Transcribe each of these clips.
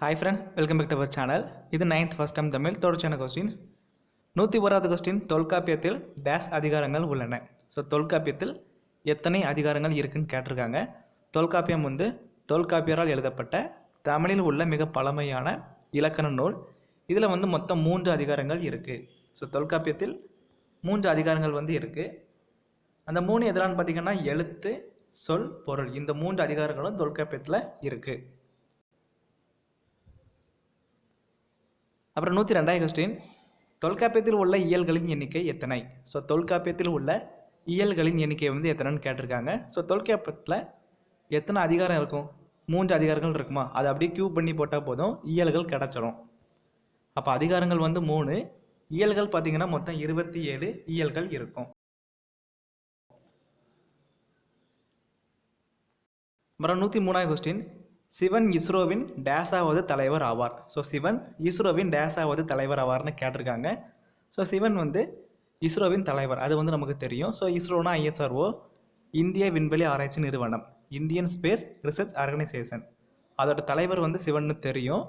Hi friends welcome back to our channel இது ninth first time Tamil தொடர்ச்சியான questions நூற்றி ஓராவது கொஸ்டின் தொல்காப்பியத்தில் டேஸ் அதிகாரங்கள் உள்ளன. ஸோ தொல்காப்பியத்தில் எத்தனை அதிகாரங்கள் இருக்குன்னு கேட்டிருக்காங்க. தொல்காப்பியம் வந்து தொல்காப்பியரால் எழுதப்பட்ட தமிழில் உள்ள மிக பழமையான இலக்கண நூல். இதில் வந்து மொத்தம் மூன்று அதிகாரங்கள் இருக்குது ஸோ தொல்காப்பியத்தில் மூன்று அதிகாரங்கள் வந்து இருக்குது அந்த மூணு எதிரான்னு பார்த்தீங்கன்னா எழுத்து சொல் பொருள். இந்த மூன்று அதிகாரங்களும் தொல்காப்பியத்தில் இருக்குது அப்புறம் நூற்றி ரெண்டாயிரம் கொஸ்டின் தொல்காப்பியத்தில் உள்ள இயல்களின் எண்ணிக்கை எத்தனை? ஸோ தொல்காப்பியத்தில் உள்ள இயல்களின் எண்ணிக்கை வந்து எத்தனைன்னு கேட்டிருக்காங்க. ஸோ தொல்காப்பியத்தில் எத்தனை அதிகாரம் இருக்கும்? மூன்று அதிகாரங்கள் இருக்குமா? அதை அப்படியே கியூ பண்ணி போட்டால் போதும். இயல்கள் கிடச்சிரும். அப்போ அதிகாரங்கள் வந்து மூணு. இயல்கள் பார்த்தீங்கன்னா மொத்தம் இருபத்தி ஏழு இயல்கள் இருக்கும். அப்புறம் நூற்றி மூணாவது கொஸ்டின் சிவன் இஸ்ரோவின் டேஸாவது தலைவர் ஆவார். ஸோ சிவன் இஸ்ரோவின் டேஸாவது தலைவர் ஆவார்னு கேட்டிருக்காங்க. ஸோ சிவன் வந்து இஸ்ரோவின் தலைவர். அது வந்து நமக்கு தெரியும். ஸோ இஸ்ரோனா ஐஎஸ்ஆர்ஓ இந்திய விண்வெளி ஆராய்ச்சி நிறுவனம். இந்தியன் ஸ்பேஸ் ரிசர்ச் ஆர்கனைசேஷன் அதோட தலைவர் வந்து சிவன்னு தெரியும்.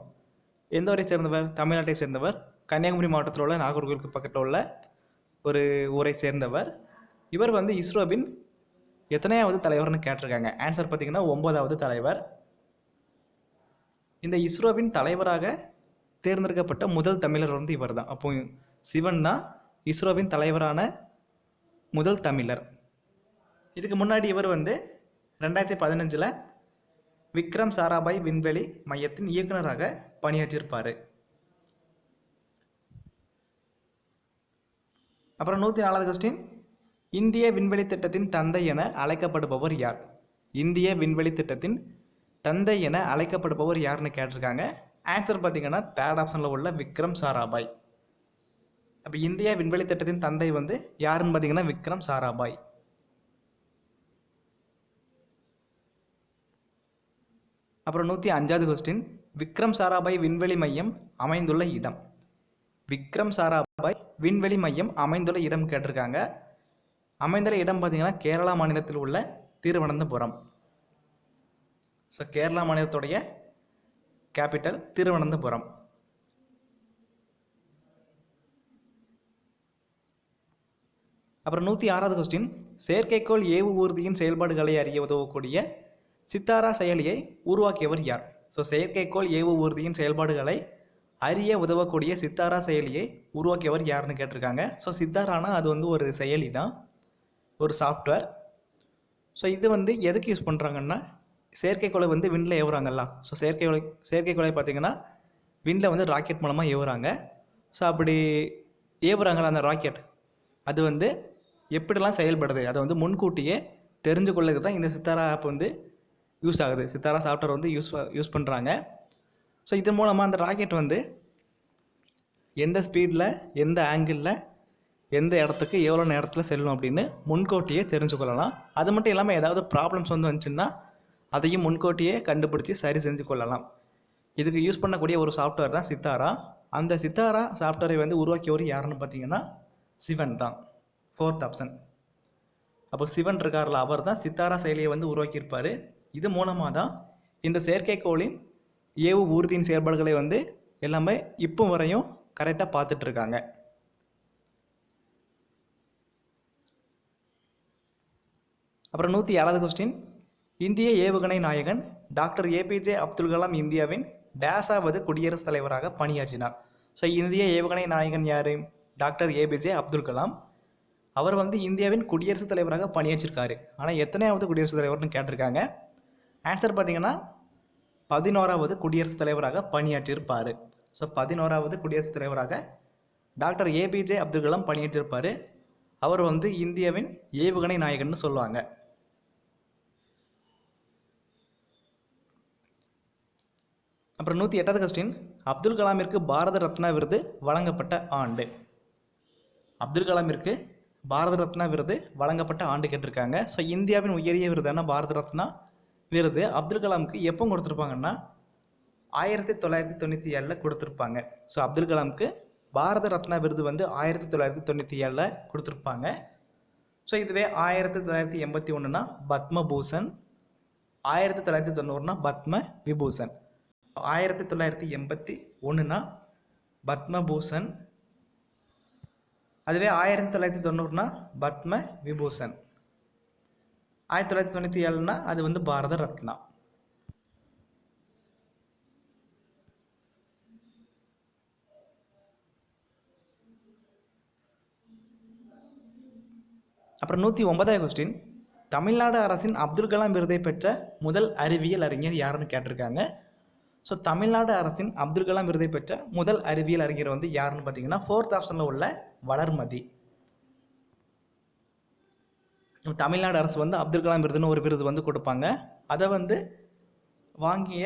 எந்த ஊரை சேர்ந்தவர்? தமிழ்நாட்டை சேர்ந்தவர். கன்னியாகுமரி மாவட்டத்தில் உள்ள நாகர்கோவிலுக்கு பக்கத்தில் உள்ள ஒரு ஊரை சேர்ந்தவர். இவர் வந்து இஸ்ரோவின் எத்தனையாவது தலைவர்னு கேட்டிருக்காங்க. ஆன்சர் பார்த்தீங்கன்னா ஒன்பதாவது தலைவர். இந்த இஸ்ரோவின் தலைவராக தேர்ந்தெடுக்கப்பட்ட முதல் தமிழர் வந்து இவர் தான் அப்போ சிவன் தான் இஸ்ரோவின் தலைவரான முதல் தமிழர். இதுக்கு முன்னாடி இவர் வந்து ரெண்டாயிரத்தி பதினஞ்சில் விக்ரம் சாராபாய் விண்வெளி மையத்தின் இயக்குனராக பணியாற்றியிருப்பார். அப்புறம் நூற்றி நாலாவது கொஸ்டின் இந்திய விண்வெளி திட்டத்தின் தந்தை என அழைக்கப்படுபவர் யார்? இந்திய விண்வெளி திட்டத்தின் தந்தை என அழைக்கப்படுபவர் யாருன்னு கேட்டிருக்காங்க. ஆன்சர் பார்த்தீங்கன்னா தேர்ட் ஆப்ஷனில் உள்ள விக்ரம் சாராபாய். அப்போ இந்தியா விண்வெளி திட்டத்தின் தந்தை வந்து யாருன்னு பார்த்தீங்கன்னா விக்ரம் சாராபாய். அப்புறம் நூற்றி அஞ்சாவது கொஸ்டின் விக்ரம் சாராபாய் விண்வெளி மையம் அமைந்துள்ள இடம். விக்ரம் சாராபாய் விண்வெளி மையம் அமைந்துள்ள இடம் கேட்டிருக்காங்க. அமைந்துள்ள இடம் பார்த்தீங்கன்னா கேரளா மாநிலத்தில் உள்ள திருவனந்தபுரம். ஸோ கேரளா மாநிலத்துடைய கேபிட்டல் திருவனந்தபுரம் அப்புறம் நூற்றி ஆறாவது கொஸ்டின் செயற்கைக்கோள் ஏவு ஊர்தியின் செயல்பாடுகளை அறிய உதவக்கூடிய சித்தாரா செயலியை உருவாக்கியவர் யார்? ஸோ செயற்கைக்கோள் ஏவு ஊர்தியின் செயல்பாடுகளை அறிய உதவக்கூடிய சித்தாரா செயலியை உருவாக்கியவர் யாருன்னு கேட்டிருக்காங்க. ஸோ சித்தாரானா அது வந்து ஒரு செயலி தான் ஒரு சாஃப்ட்வேர் ஸோ இது வந்து எதுக்கு யூஸ் பண்ணுறாங்கன்னா செயற்கைக்கோளை வந்து விண்ணில் ஏவுறாங்கல்லாம் ஸோ செயற்கைக்கோளை செயற்கைக்கோளை பார்த்தீங்கன்னா விண்ணில் வந்து ராக்கெட் மூலமாக ஏவுறாங்க. ஸோ அப்படி ஏவுறாங்கல்ல அந்த ராக்கெட் அது வந்து எப்படிலாம் செயல்படுது? அதை வந்து முன்கூட்டியே தெரிஞ்சு கொள்ளதுக்கு தான் இந்த சித்தாரா ஆப் வந்து யூஸ் ஆகுது. சித்தாரா சாஃப்ட்வேர் வந்து யூஸ் யூஸ் பண்ணுறாங்க ஸோ இதன் மூலமாக அந்த ராக்கெட் வந்து எந்த ஸ்பீடில் எந்த ஆங்கிளில் எந்த இடத்துக்கு எவ்வளோ நேரத்தில் செல்லும் அப்படின்னு முன்கூட்டியே தெரிஞ்சு கொள்ளலாம் அது மட்டும் இல்லாமல் ஏதாவது ப்ராப்ளம்ஸ் வந்து வந்துச்சுன்னா அதையும் முன்கூட்டியே கண்டுபிடிச்சி சரி செஞ்சு கொள்ளலாம். இதுக்கு யூஸ் பண்ணக்கூடிய ஒரு சாஃப்ட்வேர் தான் சித்தாரா? அந்த சித்தாரா சாஃப்ட்வேரை வந்து உருவாக்கியவர் யாருன்னு பார்த்தீங்கன்னா சிவன் தான். ஃபோர்த் ஆப்ஷன் அப்போ சிவன் இருக்கார்ல அவர் தான் சித்தாரா செயலியை வந்து உருவாக்கியிருப்பார். இது மூலமாக தான் இந்த செயற்கைக்கோளின் ஏவு ஊர்தியின் செயல்பாடுகளை வந்து எல்லாமே இப்போ வரையும் கரெக்டாக பார்த்துட்ருக்காங்க. அப்புறம் நூற்றி ஏழாவது கொஸ்டின் இந்திய ஏவுகணை நாயகன் டாக்டர் ஏபிஜே அப்துல் கலாம் இந்தியாவின் டேஸாவது குடியரசுத் தலைவராக பணியாற்றினார். ஸோ இந்திய ஏவுகணை நாயகன் யார்? Doctor APJ Abdul Kalam. அவர் வந்து இந்தியாவின் குடியரசுத் தலைவராக பணியாற்றிருக்காரு. ஆனால் எத்தனையாவது குடியரசுத் தலைவர்னு கேட்டிருக்காங்க. ஆன்சர் பார்த்தீங்கன்னா பதினோராவது குடியரசுத் தலைவராக பணியாற்றியிருப்பார் ஸோ பதினோராவது குடியரசுத் தலைவராக டாக்டர் ஏபிஜே அப்துல் கலாம் பணியாற்றியிருப்பார் அவர் வந்து இந்தியாவின் ஏவுகணை நாயகன்னு சொல்லுவாங்க. அப்புறம் நூற்றி எட்டாவது கொஸ்டின் அப்துல் கலாமிற்கு பாரத ரத்னா விருது வழங்கப்பட்ட ஆண்டு. அப்துல் கலாமிற்கு பாரத ரத்னா விருது வழங்கப்பட்ட ஆண்டு கேட்டிருக்காங்க. ஸோ இந்தியாவின் உயரிய விருதான பாரத ரத்னா விருது அப்துல் கலாமுக்கு எப்போ கொடுத்துருப்பாங்கன்னா? ஆயிரத்தி தொள்ளாயிரத்தி தொண்ணூற்றி ஏழில் கொடுத்துருப்பாங்க. ஸோ அப்துல் கலாமுக்கு பாரத ரத்னா விருது வந்து ஆயிரத்தி தொள்ளாயிரத்தி தொண்ணூற்றி ஏழில் கொடுத்துருப்பாங்க. ஸோ இதுவே ஆயிரத்தி தொள்ளாயிரத்தி எண்பத்தி ஒன்றுனா பத்மபூஷன் ஆயிரத்தி தொள்ளாயிரத்தி தொண்ணூறுனா பத்ம விபூஷன். ஆயிரத்தி தொள்ளாயிரத்தி எண்பத்தி ஒன்றுனா பத்மபூஷன். அதுவே ஆயிரத்தி தொள்ளாயிரத்தி தொண்ணூறுனா பத்ம விபூஷன் ஆயிரத்தி தொள்ளாயிரத்தி தொண்ணூற்றி ஏழுனா அது வந்து பாரத ரத்னா அப்புறம் நூற்றி ஒன்பதாவது கொஸ்டின் தமிழ்நாடு அரசின் அப்துல் கலாம் விருதை பெற்ற முதல் அறிவியல் அறிஞர் யாருன்னு கேட்டிருக்காங்க. ஸோ தமிழ்நாடு அரசின் அப்துல் கலாம் விருதை பெற்ற முதல் அறிவியல் அறிஞர் வந்து யாருன்னு பார்த்தீங்கன்னா ஃபோர்த் ஆப்ஷனில் உள்ள வளர்மதி. தமிழ்நாடு அரசு வந்து அப்துல் கலாம் விருதுன்னு ஒரு விருது வந்து கொடுப்பாங்க. அதை வந்து வாங்கிய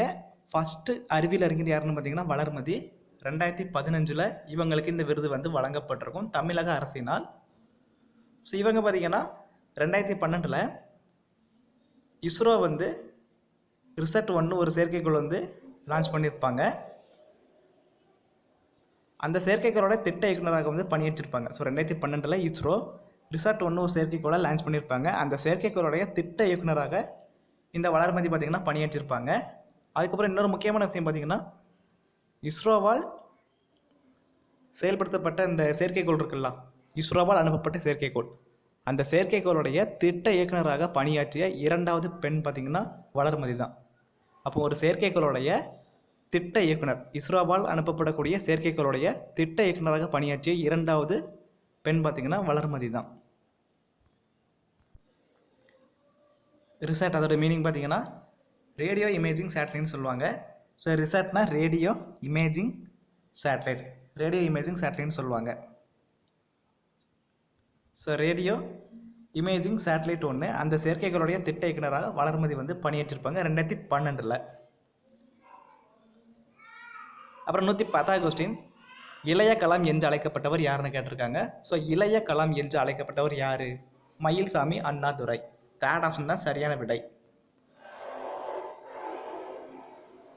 ஃபஸ்ட்டு அறிவியல் அறிஞர் யாருன்னு பார்த்தீங்கன்னா வளர்மதி. ரெண்டாயிரத்தி பதினஞ்சில் இவங்களுக்கு இந்த விருது வந்து வழங்கப்பட்டிருக்கும் தமிழக அரசினால். ஸோ இவங்க பார்த்தீங்கன்னா ரெண்டாயிரத்தி பன்னெண்டில் இஸ்ரோ வந்து ரிசர்ட் ஒன்று ஒரு செயற்கைக்கோள் வந்து லான்ச் பண்ணியிருப்பாங்க அந்த செயற்கைக்கோளோட திட்ட இயக்குனராக வந்து பணியேற்றிருப்பாங்க. ஸோ ரெண்டாயிரத்தி பன்னெண்டில் இஸ்ரோ ரிசார்ட் ஒன்று ஒரு செயற்கைக்கோளை லான்ச் பண்ணியிருப்பாங்க அந்த செயற்கைக்கோளுடைய திட்ட இயக்குனராக இந்த வளர்மதி பார்த்திங்கன்னா பணியாற்றிருப்பாங்க. அதுக்கப்புறம் இன்னொரு முக்கியமான விஷயம் பார்த்திங்கன்னா இஸ்ரோவால் செயல்படுத்தப்பட்ட இந்த செயற்கைக்கோள் இருக்குல்ல இஸ்ரோவால் அனுப்பப்பட்ட செயற்கைக்கோள். அந்த செயற்கைக்கோளுடைய திட்ட இயக்குனராக பணியாற்றிய இரண்டாவது பெண் பார்த்திங்கன்னா வளர்மதி தான். அப்போ ஒரு செயற்கைக்கோளுடைய திட்ட இயக்குனர். இஸ்ரோவால் அனுப்பப்படக்கூடிய செயற்கைக்கோளுடைய திட்ட இயக்குனராக பணியாற்றிய இரண்டாவது பெண் பார்த்திங்கன்னா வளர்மதி தான். ரிசர்ட் அதோட மீனிங் பார்த்தீங்கன்னா ரேடியோ இமேஜிங் சேட்டலைட்னு சொல்லுவாங்க. So ரிசர்ட்னா radio imaging satellite. Radio imaging சேட்டலைட்னு சொல்லுவாங்க. ஸோ ரேடியோ இமேஜிங் சேட்டலைட் ஒன்று அந்த செயற்கைகளுடைய திட்ட இயக்குனராக வளர்மதி வந்து பணியேற்றிருப்பாங்க. ரெண்டாயிரத்தி பன்னெண்டில். அப்புறம் நூற்றி பத்தாவது கொஸ்டின் இளைய கலாம் என்று அழைக்கப்பட்டவர் யாருன்னு கேட்டிருக்காங்க. ஸோ இளைய கலாம் என்று அழைக்கப்பட்டவர் யார்? மயில்சாமி அண்ணாதுரை தேர்ட் ஆப்ஷன் தான் சரியான விடை.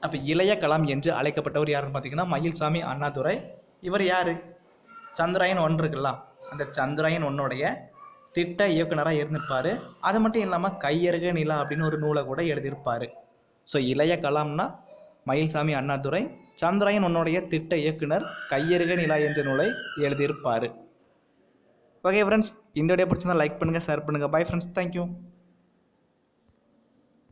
அப்போ இளைய கலாம் என்று அழைக்கப்பட்டவர் யாருன்னு பார்த்தீங்கன்னா மயில்சாமி அண்ணாதுரை இவர் யார்? சந்திராயன் ஒன்று இருக்குல்ல. அந்த சந்திராயன் ஒன்னுடைய திட்ட இயக்குனராக இருந்திருப்பார். அது மட்டும் இல்லாமல் கையருக நிலா அப்படின்னு ஒரு நூலை கூட எழுதியிருப்பார். ஸோ இளைய கலாம்னா மயில்சாமி அண்ணாதுரை சந்திராயன் உன்னுடைய திட்ட இயக்குனர் கையருக நிலா என்ற நூலை எழுதியிருப்பார். ஓகே ஃப்ரெண்ட்ஸ் இந்த வீடியோ பிடிச்சிருந்தா லைக் பண்ணுங்கள் ஷேர் பண்ணுங்கள் பை ஃப்ரெண்ட்ஸ் தேங்க்யூ